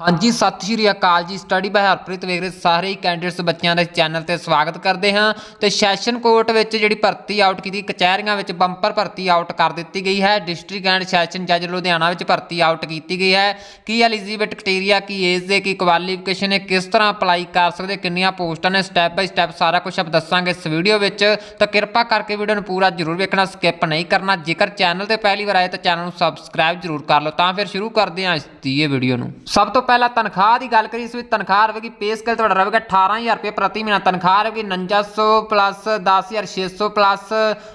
ਹਾਂਜੀ, ਸਤਿ ਸ਼੍ਰੀ ਅਕਾਲ ਜੀ। ਸਟੱਡੀ ਬਾਈ ਹਰਪ੍ਰੀਤ ਵੇਖ ਰਹੇ ਸਾਰੇ ਹੀ ਕੈਂਡੀਡੇਟਸ ਬੱਚਿਆਂ ਦੇ ਚੈਨਲ ਤੇ ਸਵਾਗਤ ਕਰਦੇ ਹਾਂ। ਤੇ ਸੈਸ਼ਨ ਕੋਰਟ ਵਿੱਚ ਜਿਹੜੀ ਭਰਤੀ ਆਊਟ ਕੀਤੀ, ਕਚਹਿਰੀਆਂ ਵਿੱਚ ਬੰਪਰ ਭਰਤੀ ਆਊਟ ਕਰ ਦਿੱਤੀ ਗਈ ਹੈ। ਡਿਸਟ੍ਰਿਕਟ ਐਂਡ ਸੈਸ਼ਨ ਜੱਜ ਲੁਧਿਆਣਾ ਵਿੱਚ ਭਰਤੀ ਆਊਟ ਕੀਤੀ ਗਈ ਹੈ। ਕੀ ਐਲੀਜੀਬਿਲਟ ਕ੍ਰਾਈਟੇਰੀਆ ਕੀ ਏਜ ਦੇ, ਕੀ ਕੁਆਲੀਫਿਕੇਸ਼ਨ ਹੈ ਕਿਸ ਤਰ੍ਹਾਂ ਅਪਲਾਈ ਕਰ ਸਕਦੇ, ਕਿੰਨੀਆਂ ਪੋਸਟਾਂ ਨੇ ਸਟੈਪ ਬਾਈ ਸਟੈਪ ਸਾਰਾ ਕੁਝ ਆਪ ਦੱਸਾਂਗੇ ਇਸ ਵੀਡੀਓ ਵਿੱਚ। ਤਾਂ ਕਿਰਪਾ ਕਰਕੇ ਵੀਡੀਓ ਨੂੰ ਪੂਰਾ ਜ਼ਰੂਰ ਵੇਖਣਾ ਸਕਿਪ ਨਹੀਂ ਕਰਨਾ। ਜੇਕਰ ਚੈਨਲ ਤੇ ਪਹਿਲੀ ਵਾਰ ਆਏ ਤਾਂ ਚੈਨਲ ਨੂੰ ਸਬਸਕ੍ਰਾਈਬ ਜ਼ਰੂਰ ਕਰ ਲਓ। ਤਾਂ ਫਿਰ ਸ਼ੁਰੂ ਕਰਦੇ ਹਾਂ ਇਸ ਦੀ ਇਹ ਵੀਡੀਓ ਨੂੰ। ਸਭ ਤੋਂ ਪਹਿਲਾਂ ਤਨਖਾਹ ਦੀ ਗੱਲ ਕਰੀ ਇਸ ਵਿੱਚ ਤਨਖਾਹ ਰਹੇਗੀ ਪੇ ਸਕੇਲ ਤੁਹਾਡਾ ਰਹੇਗਾ 18000 ਰੁਪਏ ਪ੍ਰਤੀ ਮਹੀਨਾ। ਤਨਖਾਹ ਰਹੇਗੀ 4900 ਪਲੱਸ 10600 ਪਲੱਸ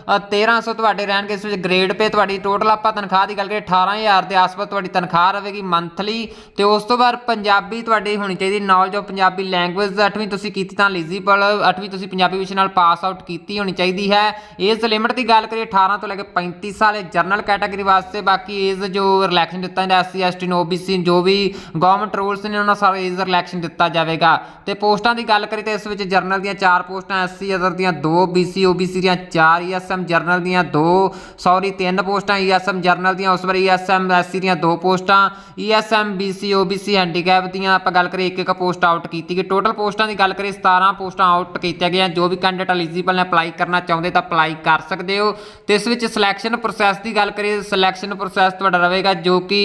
1300 ਤੁਹਾਡੇ ਰਹਿਣਗੇ, ਇਸ ਵਿੱਚ ਗ੍ਰੇਡ ਪੇ ਤੁਹਾਡੀ ਟੋਟਲ ਆਪਾਂ ਤਨਖਾਹ ਦੀ ਗੱਲ ਕਰੀਏ 18000 ਦੇ ਆਸ-ਪਾਸ ਤੁਹਾਡੀ ਤਨਖਾਹ ਰਹੇਗੀ ਮੰਥਲੀ ਤੇ ਉਸ ਤੋਂ ਬਾਅਦ ਪੰਜਾਬੀ ਤੁਹਾਡੀ ਹੋਣੀ ਚਾਹੀਦੀ ਨੌਲੇਜ ਆਫ ਪੰਜਾਬੀ ਲੈਂਗੁਏਜ 8ਵੀਂ ਤੁਸੀਂ ਕੀਤੀ ਤਾਂ ਐਲੀਜੀਬਲ 8ਵੀਂ ਤੁਸੀਂ ਪੰਜਾਬੀ ਵਿਸ਼ੇ ਨਾਲ ਪਾਸ ਆਊਟ ਕੀਤੀ ਹੋਣੀ ਚਾਹੀਦੀ ਹੈ। ਏਜ ਲਿਮਿਟ ਦੀ ਗੱਲ ਕਰੀਏ 18 ਤੋਂ ਲੈ ਕੇ 35 ਸਾਲ ਜਨਰਲ ਕੈਟਾਗਰੀ ਵਾਸਤੇ, ਬਾਕੀ ਏਜ ਜੋ ਰਿਲੈਕਸ਼ਨ ਦਿੱਤਾ ਜਾਂਦਾ ਐਸਸੀ ਐਸਟੀ ਨੂੰ ਓਬੀਸੀ ਜੋ ਵੀ ਗਵਰਨਮੈਂਟ ਰੂਲਸ ਨੇ ਉਹਨਾਂ ਸਾਰਾ ਏਜ ਰਿਲੈਕਸ਼ਨ ਦਿੱਤਾ ਜਾਵੇਗਾ। ਤੇ ਪੋਸਟਾਂ ਦੀ ਗੱਲ ਕਰੀ ਤਾਂ ਇਸ ਵਿੱਚ ਜਰਨਲ ਦੀਆਂ 4 ਪੋਸਟਾਂ ਐਸਸੀ ਅਦਰ ਦੀਆਂ 2 ਬੀਸੀ ਓਬੀਸੀ ਦੀਆਂ 4 ਈਐਸਐਮ ਜਰਨਲ ਦੀਆਂ 2 ਸੌਰੀ 3 ਪੋਸਟਾਂ ਈਐਸਐਮ ਜਰਨਲ ਦੀਆਂ, ਉਸ ਵਾਰ ਈਐਸਐਮ ਐਸਸੀ ਦੀਆਂ 2 ਪੋਸਟਾਂ ਈਐਸਐਮ ਬੀਸੀ ਓਬੀਸੀ ਹੈਂਡੀਕੈਪ ਦੀਆਂ ਆਪਾਂ ਗੱਲ ਕਰੀਏ ਇੱਕ ਇੱਕ ਪੋਸਟ ਆਊਟ ਕੀਤੀ ਗਈ। ਟੋਟਲ ਪੋਸਟਾਂ ਦੀ ਗੱਲ ਕਰੀਏ 17 ਪੋਸਟਾਂ ਆਊਟ ਕੀਤੀਆਂ ਗਈਆਂ। ਜੋ ਵੀ ਕੈਂਡੀਡੇਟ ਐਲੀਜੀਬਲ ਨੇ ਅਪਲਾਈ ਕਰਨਾ ਚਾਹੁੰਦੇ ਤਾਂ ਅਪਲਾਈ ਕਰ ਸਕਦੇ ਹੋ। ਤੇ ਇਸ ਵਿੱਚ ਸਿਲੈਕਸ਼ਨ ਪ੍ਰੋਸੈਸ ਦੀ ਗੱਲ ਕਰੀਏ ਸਿਲੈਕਸ਼ਨ ਪ੍ਰੋਸੈਸ ਤੁਹਾਡਾ ਰਹੇਗਾ ਜੋ ਕਿ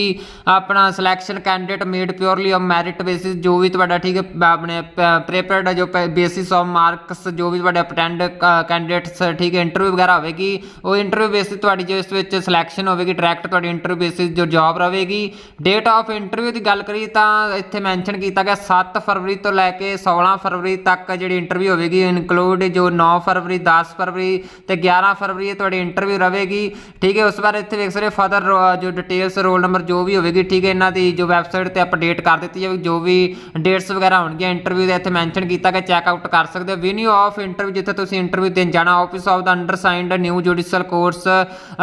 ਆਪਣਾ selection candidate made purely on merit basis ਜੋ ਵੀ ਤੁਹਾਡਾ ਠੀਕ ਹੈ ਆਪਣੇ ਪ੍ਰੇਪਰਡ ਜੋ ਬੇਸਿਸ ਆਫ ਮਾਰਕਸ ਜੋ ਵੀ ਤੁਹਾਡੇ ਅਟੈਂਡ ਕੈਂਡੀਡੇਟਸ ਠੀਕ ਹੈ ਇੰਟਰਵਿਊ ਵਗੈਰਾ ਹੋਵੇਗੀ, ਉਹ ਇੰਟਰਵਿਊ ਬੇਸਿਸ ਤੁਹਾਡੀ ਜੋ ਇਸ ਵਿੱਚ ਸਿਲੈਕਸ਼ਨ ਹੋਵੇਗੀ ਡਾਇਰੈਕਟ ਤੁਹਾਡੀ ਇੰਟਰਵਿਊ ਬੇਸਿਸ ਜੋ ਜੌਬ ਰਹੇਗੀ। ਡੇਟ ਆਫ ਇੰਟਰਵਿਊ ਦੀ ਗੱਲ ਕਰੀਏ ਤਾਂ ਇੱਥੇ ਮੈਂਸ਼ਨ ਕੀਤਾ ਗਿਆ 7 ਫਰਵਰੀ ਤੋਂ ਲੈ ਕੇ 16 ਫਰਵਰੀ ਤੱਕ ਜਿਹੜੀ ਇੰਟਰਵਿਊ ਹੋਵੇਗੀ ਇਨਕਲੂਡ ਜੋ 9 ਫਰਵਰੀ 10 ਫਰਵਰੀ ਤੇ 11 ਫਰਵਰੀ ਤੁਹਾਡੀ ਇੰਟਰਵਿਊ ਰਹੇਗੀ। ਠੀਕ ਹੈ, ਉਸ ਬਾਰੇ ਇੱਥੇ ਵੇਖ ਸਕਦੇ ਫਦਰ ਜੋ ਡਿਟੇਲਸ ਰੋਲ ਨੰਬਰ ਜੋ ਵੀ ਹੋਵੇਗੀ, ਠੀਕ ਹੈ, ਇਹਨਾਂ ਦੀ ਜੋ ਵੈਬਸਾਈਟ ਤੇ ਅਪਡੇਟ ਕਰ ਦਿੱਤੀ ਜਾਵੇਗੀ ਜੋ ਵੀ ਡੇਟਸ ਵਗੈਰਾ ਹੋਣਗੀਆਂ ਇੰਟਰਵਿਊ ਦੇ ਇੱਥੇ ਮੈਂਸ਼ਨ ਕੀਤਾ ਗਿਆ ਚੈੱਕ ਆਊਟ ਕਰ ਸਕਦੇ ਹੋ। ਵੀਨਿਊ ਆਫ ਇੰਟਰਵਿਊ ਜਿੱਥੇ ਤੁਸੀਂ ਇੰਟਰਵਿਊ ਦੇਣ ਜਾਣਾ office of the undersigned new judicial courts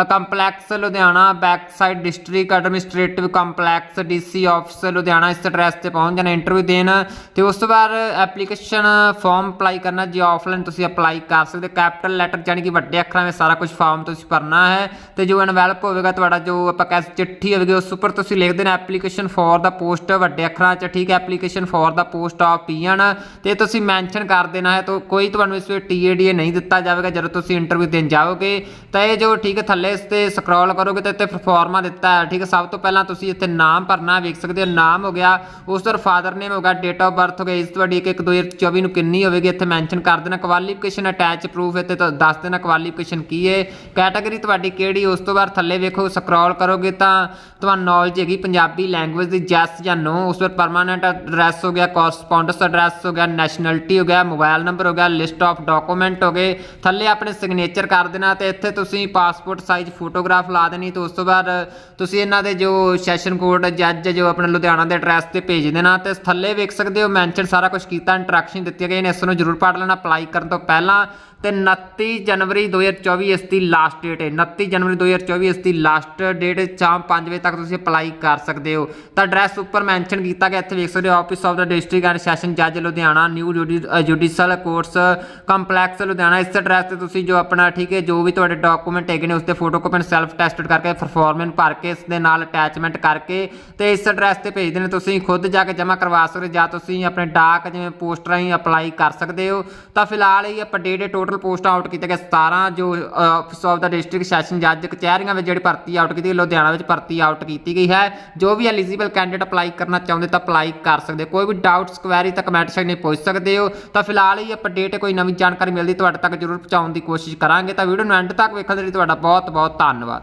complex Ludhiana back side district administrative complex DC office Ludhiana, ਇਸ ਐਡਰੈਸ ਤੇ ਪਹੁੰਚ ਜਾਣਾ ਇੰਟਰਵਿਊ ਦੇਣ। ਤੇ ਉਸ ਤੋਂ ਬਾਅਦ ਐਪਲੀਕੇਸ਼ਨ ਫਾਰਮ ਅਪਲਾਈ ਕਰਨਾ, ਜੇ ਆਫਲਾਈਨ ਤੁਸੀਂ ਅਪਲਾਈ ਕਰ ਸਕਦੇ ਕੈਪੀਟਲ ਲੈਟਰ ਯਾਨੀ ਕਿ ਵੱਡੇ ਅੱਖਰਾਂ ਵਿੱਚ ਸਾਰਾ ਕੁਝ ਫਾਰਮ ਤੁਸੀਂ ਭਰਨਾ ਹੈ। ਤੇ ਜੋ ਐਨਵੈਲਪ ਹੋਵੇਗਾ, ਤੁਹਾਡਾ ਜੋ ਆਪਾਂ ਕਹਿ ਚਿੱਠੀ ਹੋਵੇਗੀ, ਉਸ ਉੱਪਰ ਤੁਸੀਂ ਲਿਖ ਦੇਣਾ ਐਪਲੀਕੇਸ਼ਨ ਫॉर ਦਾ ਪੋਸਟ ਵੱਡੇ ਅੱਖਰਾਂ 'ਚ, ਠੀਕ ਹੈ ਐਪਲੀਕੇਸ਼ਨ ਫॉर ਦਾ ਪੋਸਟ ਆਫ ਪੀਐਨ ਤੇ ਤੁਸੀਂ ਮੈਂਸ਼ਨ ਕਰ ਦੇਣਾ ਹੈ ਤਾਂ ਕੋਈ ਤੁਹਾਨੂੰ ਇਸ ਵਿੱਚ ਟੀਏਡੀਏ ਨਹੀਂ ਦਿੱਤਾ ਜਾਵੇਗਾ, ਜਦੋਂ ਤੁਸੀਂ ਇੰਟਰਵਿਊ ਦੇਣ ਜਾਓਗੇ, ਤਾਂ ਇਹ ਜੋ ਠੀਕ ਹੈ, ਥੱਲੇ ਇਸ ਤੇ ਸਕਰੋਲ ਕਰੋਗੇ ਤਾਂ ਇੱਥੇ ਫਾਰਮਾ ਦਿੱਤਾ ਹੈ, ਠੀਕ ਹੈ, ਸਭ ਤੋਂ ਪਹਿਲਾਂ ਤੁਸੀਂ ਇੱਥੇ ਨਾਮ ਭਰਨਾ ਵੇਖ ਸਕਦੇ ਹੋ, ਨਾਮ ਹੋ ਗਿਆ, ਉਸ ਤੋਂ ਫਾਦਰ ਨੇਮ ਹੋ ਗਿਆ ਡੇਟ ਆਫ ਬਰਥ ਹੋ ਗਿਆ, ਇਸ ਤੁਹਾਡੀ 1 1 2024 ਨੂੰ ਕਿੰਨੀ ਹੋਵੇਗੀ, ਇੱਥੇ ਮੈਂਸ਼ਨ ਕਰ ਦੇਣਾ ਕੁਆਲੀਫਿਕੇਸ਼ਨ ਅਟੈਚ ਪ੍ਰੂਫ ਇੱਥੇ ਤਾਂ ਦੱਸ ਦੇਣਾ ਕੁਆਲੀਫਿਕੇਸ਼ਨ ਕੀ ਹੈ ਕੈਟਾਗਰੀ ਤੁਹਾਡੀ ਕਿਹੜੀ, ਉਸ ਤੋਂ ਬਾਅਦ ਥੱਲੇ ਵੇਖੋ ਸਕਰੋਲ ਕਰੋਗੇ ਤਾਂ ਤੁਹਾਨੂੰ ਨੌਲੇਜ ਹੈਗੀ ਪੰਜਾਬੀ ਲੈਂਗੁਏਜ ਦੀ ਜੈਸ ਜਾਂ ਨੋ ਉਸ ਵਿੱਚ ਪਰਮਾਨੈਂਟ ਐਡਰੈਸ ਹੋ ਗਿਆ ਕੋਰਸਪੋਂਡੈਂਸ ਐਡਰੈਸ ਹੋ ਗਿਆ ਨੈਸ਼ਨੈਲਿਟੀ ਹੋ ਗਿਆ ਮੋਬਾਈਲ ਨੰਬਰ ਹੋ ਗਿਆ ਲਿਸਟ ਆਫ ਡਾਕੂਮੈਂਟ ਹੋ ਗਏ, ਥੱਲੇ ਆਪਣੇ ਸਿਗਨੇਚਰ ਕਰ ਦੇਣਾ ਤੇ ਇੱਥੇ ਤੁਸੀਂ ਪਾਸਪੋਰਟ ਸਾਈਜ਼ ਫੋਟੋਗ੍ਰਾਫ ਲਾ ਦੇਣੀ ਤੇ ਉਸ ਤੋਂ ਬਾਅਦ ਤੁਸੀਂ ਇਹਨਾਂ ਦੇ ਜੋ ਸੈਸ਼ਨ ਕੋਡ ਜੱਜ ਜੋ ਆਪਣੇ ਲੁਧਿਆਣਾ ਦੇ ਐਡਰੈਸ ਤੇ ਭੇਜ ਦੇਣਾ ਤੇ ਥੱਲੇ ਵੇਖ ਸਕਦੇ ਹੋ ਮੈਂਸ਼ਨ ਸਾਰਾ ਕੁਝ ਕੀਤਾ ਇੰਟਰੈਕਸ਼ਨ ਦਿੱਤੀਆਂ ਗਈਆਂ ਨੇ, ਇਸ ਨੂੰ ਜ਼ਰੂਰ ਪੜ੍ਹ ਲੈਣਾ ਅਪਲਾਈ ਕਰਨ ਤੋਂ ਪਹਿਲਾਂ ਤੇ 29 ਜਨਵਰੀ 2024 ਇਸ ਦੀ ਲਾਸਟ ਡੇਟ ਹੈ। 29 ਜਨਵਰੀ 2024 ਇਸ ਦੀ ਲਾਸਟ ਡੇਟ ਸ਼ਾਮ 5 ਵਜੇ ਤੱਕ ਤੁਸੀਂ ਅਪਲਾਈ ਕਰ ਸਕਦੇ ਹੋ। ਤਾਂ ਐਡਰੈਸ ਉੱਪਰ ਮੈਂਸ਼ਨ ਕੀਤਾ ਗਿਆ, ਇੱਥੇ ਵੇਖ ਸਕਦੇ ਹੋ ਆਫਿਸ ਆਫ ਦਾ ਡਿਸਟ੍ਰਿਕਟ ਐਂਡ ਸੈਸ਼ਨ ਜੱਜ Ludhiana new judicial courts complex Ludhiana. ਇਸ ਐਡਰੈਸ ਤੇ ਤੁਸੀਂ ਜੋ ਆਪਣਾ, ਠੀਕ ਹੈ, ਜੋ ਵੀ ਤੁਹਾਡੇ ਡਾਕੂਮੈਂਟ ਹੈਗੇ ਨੇ, ਉਸ ਤੇ ਫੋਟੋਕਾਪੀ ਸੈਲਫ ਟੈਸਟਡ ਕਰਕੇ ਪਰਫਾਰਮੈਂਸ ਭਰ ਕੇ ਇਸ ਦੇ ਨਾਲ ਅਟੈਚਮੈਂਟ ਕਰਕੇ ਤੇ ਇਸ ਐਡਰੈਸ ਤੇ ਭੇਜ ਦੇਣੇ। ਤੁਸੀਂ ਖੁਦ ਜਾ ਕੇ ਜਮ੍ਹਾਂ ਕਰਵਾ ਸਕਦੇ ਹੋ ਜਾਂ ਤੁਸੀਂ ਆਪਣੇ ਡਾਕ ਜਿਵੇਂ ਪੋਸਟ ਰਾਹੀਂ ਅਪਲਾਈ ਕਰ ਸਕਦੇ ਹੋ। ਤਾਂ ਫਿਲਹਾਲ ਇਹ ਆਪਾਂ ਡੇਟੇ ਟੋਟਲ ਪੋਸਟ ਆਊਟ ਕੀਤੇ ਗਏ 17 ਜੋ ਆਫਿਸ ਆਫ ਦਾ ਡਿਸਟ੍ਰਿਕਟ ਸੈਸ਼ਨ ਜੱਜ ਕਚਹਿਰੀਆਂ ਵਿੱਚ ਜਿਹੜੀ ਭਰਤੀ ਆਊਟ ਕੀਤੀ ਗਈ ਲੁਧਿਆਣਾ ਵਿੱਚ ਭਰਤੀ ਆਊਟ ਕੀਤੀ ਗਈ ਹੈ। ਜੋ ਵੀ ਐਲੀਜੀਬਲ ਕੈਂਡੀਡੇਟ ਅਪਲਾਈ ਕਰਨਾ ਚਾਹੁੰਦੇ ਤਾਂ ਅਪਲਾਈ ਕਰ ਸਕਦੇ ਕੋਈ ਵੀ ਡਾਊਟਸ ਕੁਐਰੀ ਤਾਂ ਕਮੈਂਟ ਸੈਕਸ਼ਨ ਵਿੱਚ ਪੁੱਛ ਸਕਦੇ ਹੋ। ਤਾਂ ਫਿਲਹਾਲ ਇਹ ਅਪਡੇਟ ਕੋਈ ਨਵੀਂ ਜਾਣਕਾਰੀ ਮਿਲਦੀ, ਤੁਹਾਡੇ ਤੱਕ ਜ਼ਰੂਰ ਪਹੁੰਚਾਉਣ ਦੀ ਕੋਸ਼ਿਸ਼ ਕਰਾਂਗੇ। ਤਾਂ ਵੀਡੀਓ ਨੂੰ ਐਂਡ ਤੱਕ ਵੇਖਣ ਦੇ ਲਈ ਤੁਹਾਡਾ ਬਹੁਤ ਬਹੁਤ ਧੰਨਵਾਦ।